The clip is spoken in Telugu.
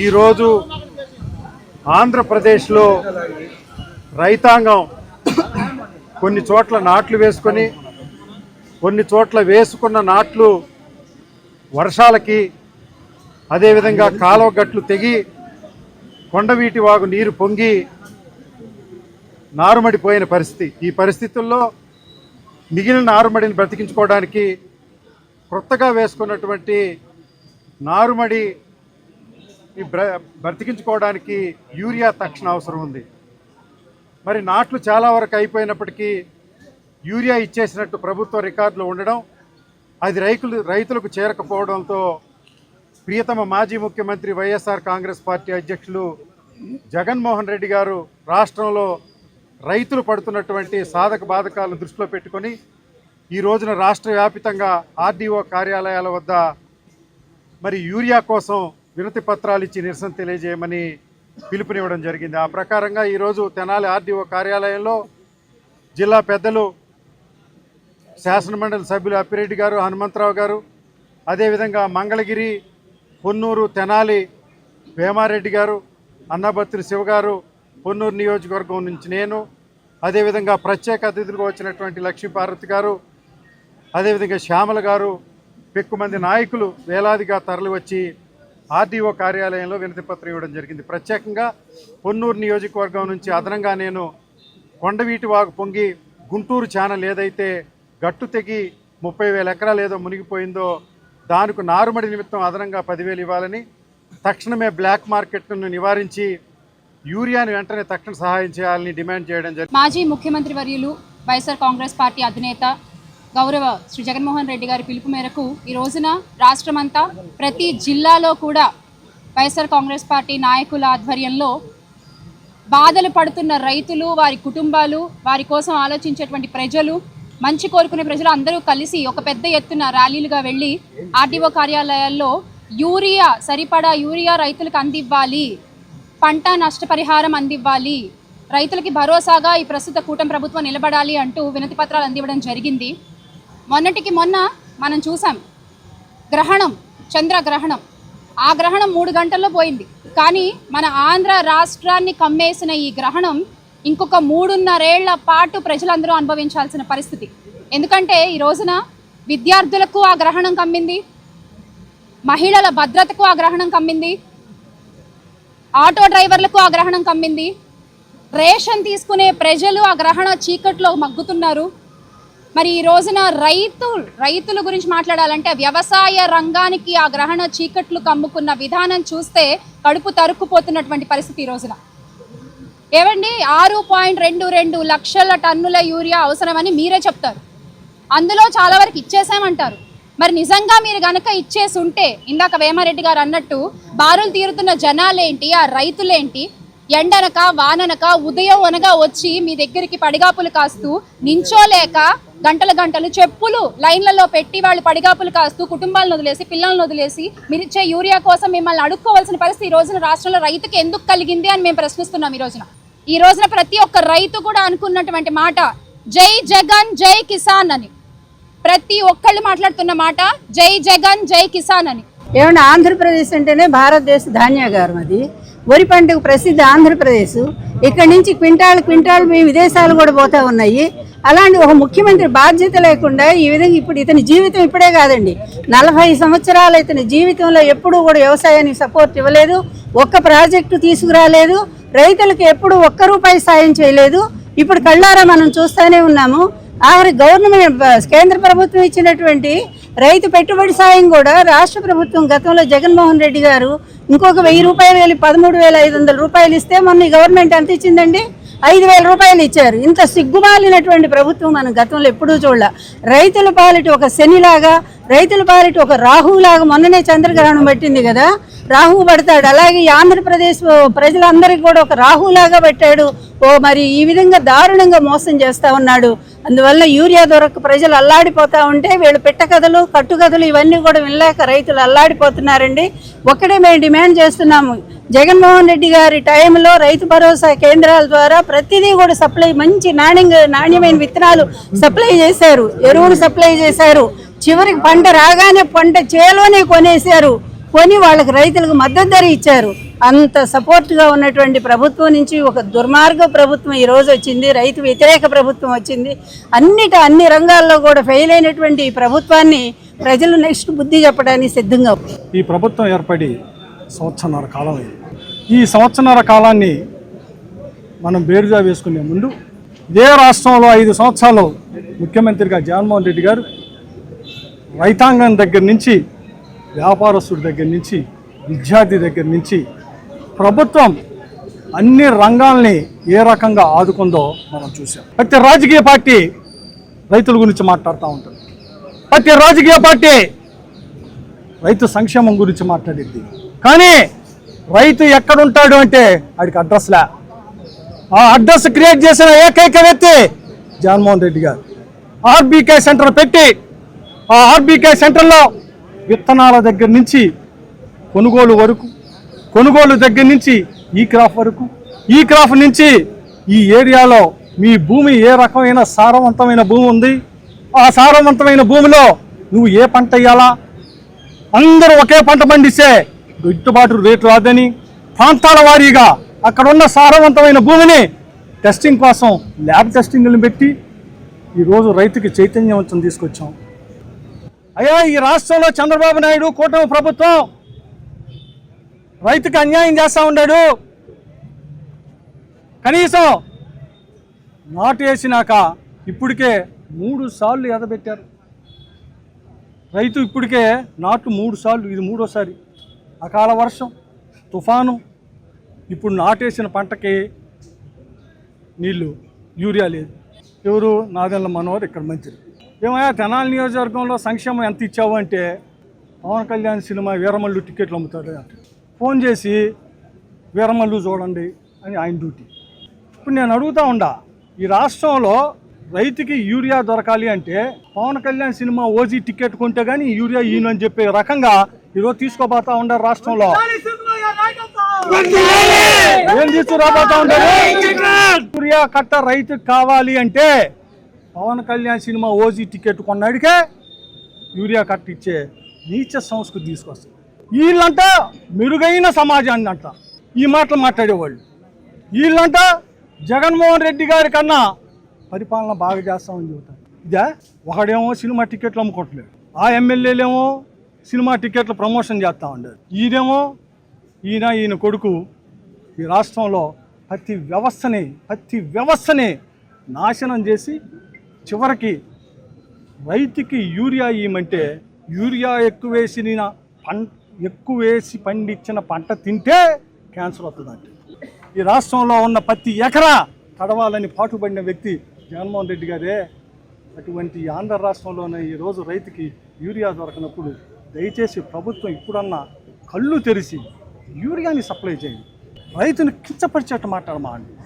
ఈరోజు ఆంధ్రప్రదేశ్లో రైతాంగం కొన్ని చోట్ల నాట్లు వేసుకొని కొన్ని చోట్ల వేసుకున్న నాట్లు వర్షాలకి అదేవిధంగా కాలువ గట్లు తెగి కొండవీటి వాగు నీరు పొంగి నారుమడిపోయిన పరిస్థితి. ఈ పరిస్థితుల్లో మిగిలిన నారుమడిని బ్రతికించుకోవడానికి కొత్తగా వేసుకున్నటువంటి నారుమడి ఈ బ్ర బ్రతికించుకోవడానికి యూరియా తక్షణ అవసరం ఉంది. మరి నాట్లు చాలా వరకు అయిపోయినప్పటికీ యూరియా ఇచ్చేసినట్టు ప్రభుత్వ రికార్డులు ఉండడం అది రైతులు రైతులకు చేరకపోవడంతో ప్రియతమ మాజీ ముఖ్యమంత్రి వైఎస్ఆర్ కాంగ్రెస్ పార్టీ అధ్యక్షులు జగన్మోహన్ రెడ్డి గారు రాష్ట్రంలో రైతులు పడుతున్నటువంటి సాధక బాధకాలను దృష్టిలో పెట్టుకొని ఈ రోజున రాష్ట్ర వ్యాపితంగా ఆర్డీఓ కార్యాలయాల వద్ద మరి యూరియా కోసం వినతి పత్రాలు ఇచ్చి నిరసన తెలియజేయమని పిలుపునివ్వడం జరిగింది. ఆ ప్రకారంగా ఈరోజు తెనాలి ఆర్డీఓ కార్యాలయంలో జిల్లా పెద్దలు శాసనమండలి సభ్యులు అప్పిరెడ్డి గారు హనుమంతరావు గారు అదేవిధంగా మంగళగిరి పొన్నూరు తెనాలి వేమారెడ్డి గారు అన్నభత్రి శివ గారు పొన్నూరు నియోజకవర్గం నుంచి నేను అదేవిధంగా ప్రత్యేక అతిథులుగా వచ్చినటువంటి లక్ష్మీపార్వతి గారు అదేవిధంగా శ్యామల గారు పెక్కుమంది నాయకులు వేలాదిగా తరలివచ్చి ఆర్డీఓ కార్యాలయంలో వినతిపత్రం ఇవ్వడం జరిగింది. ప్రత్యేకంగా పొన్నూరు నియోజకవర్గం నుంచి అదనంగా నేను కొండవీటి వాగు పొంగి గుంటూరు ఛానల్ ఏదైతే గట్టు తెగి ముప్పై వేల ఎకరాలు ఏదో మునిగిపోయిందో దానికి నారుమడి నిమిత్తం అదనంగా పదివేలు ఇవ్వాలని తక్షణమే బ్లాక్ మార్కెట్ను నివారించి యూరియాను వెంటనే తక్షణ సహాయం చేయాలని డిమాండ్ చేయడం జరిగింది. మాజీ ముఖ్యమంత్రి వర్యులు వైఎస్ఆర్ కాంగ్రెస్ పార్టీ అధినేత గౌరవ శ్రీ జగన్మోహన్ రెడ్డి గారి పిలుపు మేరకు ఈ రోజున రాష్ట్రమంతా ప్రతి జిల్లాలో కూడా వైఎస్ఆర్ కాంగ్రెస్ పార్టీ నాయకుల ఆధ్వర్యంలో బాధలు పడుతున్న రైతులు వారి కుటుంబాలు వారి కోసం ఆలోచించేటువంటి ప్రజలు మంచి కోరుకునే ప్రజలు అందరూ కలిసి ఒక పెద్ద ఎత్తున ర్యాలీలుగా వెళ్ళి ఆర్డీఓ కార్యాలయాల్లో యూరియా సరిపడా యూరియా రైతులకు అందివ్వాలి పంట నష్టపరిహారం అందివ్వాలి రైతులకి భరోసాగా ఈ ప్రస్తుత కూటమి ప్రభుత్వం నిలబడాలి అంటూ వినతి పత్రాలు అందివ్వడం జరిగింది. మొన్నటికి మొన్న మనం చూసాం గ్రహణం చంద్రగ్రహణం. ఆ గ్రహణం మూడు గంటల్లో పోయింది. కానీ మన ఆంధ్ర రాష్ట్రాన్ని కమ్మేసిన ఈ గ్రహణం ఇంకొక మూడున్నరేళ్ళ పాటు ప్రజలందరూ అనుభవించాల్సిన పరిస్థితి. ఎందుకంటే ఈ రోజున విద్యార్థులకు ఆ గ్రహణం కమ్మింది మహిళల భద్రతకు ఆ గ్రహణం కమ్మింది ఆటో డ్రైవర్లకు ఆ గ్రహణం కమ్మింది రేషన్ తీసుకునే ప్రజలు ఆ గ్రహణ చీకట్లో మగ్గుతున్నారు. మరి ఈ రోజున రైతు రైతుల గురించి మాట్లాడాలంటే వ్యవసాయ రంగానికి ఆ గ్రహణ చీకట్లు కమ్ముకున్న విధానం చూస్తే కడుపు తరుక్కుపోతున్నటువంటి పరిస్థితి ఈ రోజున. ఏవండి? ఆరు పాయింట్ రెండు రెండు లక్షల టన్నుల యూరియా అవసరమని మీరే చెప్తారు. అందులో చాలా వరకు ఇచ్చేసామంటారు. మరి నిజంగా మీరు గనక ఇచ్చేసి ఉంటే ఇందాక వేమారెడ్డి గారు అన్నట్టు బారులు తీరుతున్న జనాలేంటి ఆ రైతులేంటి ఎండనక వాననక ఉదయం అనగా వచ్చి మీ దగ్గరికి పడిగాపులు కాస్తూ నించోలేక గంటల గంటలు చెప్పులు లైన్లలో పెట్టి వాళ్ళు పడిగాపులు కాస్తూ కుటుంబాలను వదిలేసి పిల్లలను వదిలేసి మీరిచ్చే యూరియా కోసం మిమ్మల్ని అడుక్కోవాల్సిన పరిస్థితి ఈ రోజున రాష్ట్రంలో రైతుకి ఎందుకు కలిగింది అని మేము ప్రశ్నిస్తున్నాం ఈ రోజున. ఈ రోజున ప్రతి ఒక్క రైతు కూడా అనుకున్నటువంటి మాట జై జగన్ జై కిసాన్ అని. ప్రతి ఒక్కళ్ళు మాట్లాడుతున్న మాట జై జగన్ జై కిసాన్ అని. ఏమన్నా ఆంధ్రప్రదేశ్ అంటేనే భారతదేశ ధాన్యాగారం అది. వరి పంటకు ప్రసిద్ధ ఆంధ్రప్రదేశ్. ఇక్కడి నుంచి క్వింటాల్ క్వింటాల్ మీ విదేశాలు కూడా పోతా ఉన్నాయి. అలాంటి ఒక ముఖ్యమంత్రి బాధ్యత లేకుండా ఈ విధంగా ఇప్పుడు ఇతని జీవితం ఇప్పుడే కాదండి. నలభై సంవత్సరాలు ఇతని జీవితంలో ఎప్పుడూ కూడా వ్యవసాయానికి సపోర్ట్ ఇవ్వలేదు. ఒక్క ప్రాజెక్టు తీసుకురాలేదు. రైతులకు ఎప్పుడు ఒక్క రూపాయి సాయం చేయలేదు. ఇప్పుడు కళ్ళారా మనం చూస్తూనే ఉన్నాము. ఆఖరి గవర్నమెంట్ కేంద్ర ప్రభుత్వం ఇచ్చినటువంటి రైతు పెట్టుబడి సాయం కూడా రాష్ట్ర ప్రభుత్వం గతంలో జగన్మోహన్ రెడ్డి గారు ఇంకొక వెయ్యి రూపాయలు వెళ్ళి పదమూడు వేల ఐదు వందల రూపాయలు ఇస్తే మొన్న ఈ గవర్నమెంట్ ఎంత ఇచ్చిందండి? ఐదు వేల రూపాయలు ఇచ్చారు. ఇంత సిగ్గుమాలినటువంటి ప్రభుత్వం మనం గతంలో ఎప్పుడూ చూడాల. రైతుల పాలిటి ఒక శనిలాగా రైతుల పాలిటి ఒక రాహులాగా మొన్ననే చంద్రగ్రహణం పట్టింది కదా? రాహువు పడతాడు. అలాగే ఈ ఆంధ్రప్రదేశ్ ప్రజలందరికీ కూడా ఒక రాహులాగా పెట్టాడు. ఓ మరి ఈ విధంగా దారుణంగా మోసం చేస్తా ఉన్నాడు. అందువల్ల యూరియా దొరక ప్రజలు అల్లాడిపోతూ ఉంటే వీళ్ళు పెట్టకథలు కట్టుకథలు ఇవన్నీ కూడా వినలేక రైతులు అల్లాడిపోతున్నారండి. ఒక్కడే మేము డిమాండ్ చేస్తున్నాము. జగన్మోహన్ రెడ్డి గారి టైంలో రైతు భరోసా కేంద్రాల ద్వారా ప్రతిదీ కూడా సప్లై మంచి నాణ్యంగా నాణ్యమైన విత్తనాలు సప్లై చేశారు. ఎరువులు సప్లై చేశారు. చివరికి పంట రాగానే పంట చేలోనే కొనేశారు. కొని వాళ్ళకి రైతులకు మద్దతు ధర ఇచ్చారు. అంత సపోర్ట్గా ఉన్నటువంటి ప్రభుత్వం నుంచి ఒక దుర్మార్గ ప్రభుత్వం ఈరోజు వచ్చింది. రైతు వ్యతిరేక ప్రభుత్వం వచ్చింది. అన్నిట అన్ని రంగాల్లో కూడా ఫెయిల్ అయినటువంటి ఈ ప్రభుత్వాన్ని ప్రజలు నెక్స్ట్ బుద్ధి చెప్పడానికి సిద్ధంగా ఈ ప్రభుత్వం ఏర్పడి సంవత్సరన్నర కాలం ఈ సంవత్సరన్నర కాలాన్ని మనం బేరుజా వేసుకునే ముందు ఇదే రాష్ట్రంలో ఐదు సంవత్సరాలు ముఖ్యమంత్రిగా జగన్మోహన్ రెడ్డి గారు రైతాంగం దగ్గర నుంచి వ్యాపారస్తుడి దగ్గర నుంచి విద్యార్థి దగ్గర నుంచి ప్రభుత్వం అన్ని రంగాల్ని ఏ రకంగా ఆదుకుందో మనం చూసాం ప్రతి రాజకీయ పార్టీ రైతుల గురించి మాట్లాడుతూ ఉంటుంది. ప్రతి రాజకీయ పార్టీ రైతు సంక్షేమం గురించి మాట్లాడింది కానీ రైతు ఎక్కడుంటాడు అంటే ఆడికి అడ్రస్లే ఆ అడ్రస్ క్రియేట్ చేసిన ఏకైక వ్యక్తి జగన్మోహన్ రెడ్డి గారు. ఆర్బీకే సెంటర్ పెట్టి ఆ ఆర్బీకే సెంటర్లో విత్తనాల దగ్గర నుంచి కొనుగోలు వరకు కొనుగోలు దగ్గర నుంచి ఈ క్రాఫ్ వరకు ఈ క్రాఫ్ నుంచి ఈ ఏరియాలో మీ భూమి ఏ రకమైన సారవంతమైన భూమి ఉంది? ఆ సారవంతమైన భూమిలో నువ్వు ఏ పంట వేయాలా? అందరూ ఒకే పంట పండిస్తే గిట్టుబాటు రేటు రాదని ప్రాంతాల వారీగా అక్కడ ఉన్న సారవంతమైన భూమిని టెస్టింగ్ కోసం ల్యాబ్ టెస్టింగ్లు పెట్టి ఈరోజు రైతుకి చైతన్యవంతం తీసుకొచ్చాం. అయ్యా ఈ రాష్ట్రంలో చంద్రబాబు నాయుడు కూటమి ప్రభుత్వం రైతుకి అన్యాయం చేస్తూ ఉన్నాడు. కనీసం నాటు వేసినాక ఇప్పటికే మూడు సార్లు ఎదబెట్టారు రైతు ఇప్పటికే నాటు మూడు సార్లు ఇది మూడోసారి. అకాల వర్షం తుఫాను ఇప్పుడు నాటేసిన పంటకి నీళ్ళు యూరియా లేదు. ఎవరు? నాదెళ్ళ మనోహర్ ఇక్కడ మంచిది. ఏమయ్యా తెనాలి నియోజకవర్గంలో సంక్షేమం ఎంత ఇచ్చావు అంటే పవన్ కళ్యాణ్ సినిమా వీరమల్లు టికెట్లు అమ్ముతాడు అంటే. ఫోన్ చేసి వీరమల్లు చూడండి అని ఆయన డ్యూటీ. ఇప్పుడు నేను అడుగుతా ఉండా ఈ రాష్ట్రంలో రైతుకి యూరియా దొరకాలి అంటే Pawan Kalyan cinema OG ticket కొంటే గానీ యూరియా ఈయన అని చెప్పే రకంగా ఈరోజు తీసుకోబోతా ఉండారు రాష్ట్రంలో. ఏం తీసుకురాబోతా ఉంటారు యూరియా కట్ట రైతుకి కావాలి అంటే Pawan Kalyan cinema OG ticket కొన్నాడికే urea కట్ ఇచ్చే నీచ సంస్కృతి తీసుకొస్తారు వీళ్ళంట మెరుగైన సమాజాన్ని అంట. ఈ మాటలు మాట్లాడేవాళ్ళు. వీళ్ళంట జగన్మోహన్ రెడ్డి గారి కన్నా పరిపాలన బాగా చేస్తామని చెబుతారు. ఇదే? ఒకడేమో సినిమా టికెట్లు అమ్ముకోవట్లేదు. ఆ ఎమ్మెల్యేలేమో సినిమా టికెట్లు ప్రమోషన్ చేస్తూ ఉండేది ఈయనేమో ఈయన ఈయన కొడుకు ఈ రాష్ట్రంలో ప్రతి వ్యవస్థని ప్రతి వ్యవస్థని నాశనం చేసి చివరికి రైతుకి యూరియా ఇవ్వమంటే యూరియా ఎక్కువ వేసిన పంట ఎక్కువ వేసి పండించిన పంట తింటే క్యాన్సర్ వస్తుందంట ఈ రాష్ట్రంలో ఉన్న ప్రతి ఎకరా తడవాలని పాటుపడిన వ్యక్తి జగన్మోహన్ రెడ్డి గారే. అటువంటి ఆంధ్ర రాష్ట్రంలోనే ఈరోజు రైతుకి యూరియా దొరకనప్పుడు దయచేసి ప్రభుత్వం ఇప్పుడన్నా కళ్ళు తెరిచి యూరియాని సప్లై చేయండి. రైతుని కించపరిచేట్టు మాట్లాడమా అండి?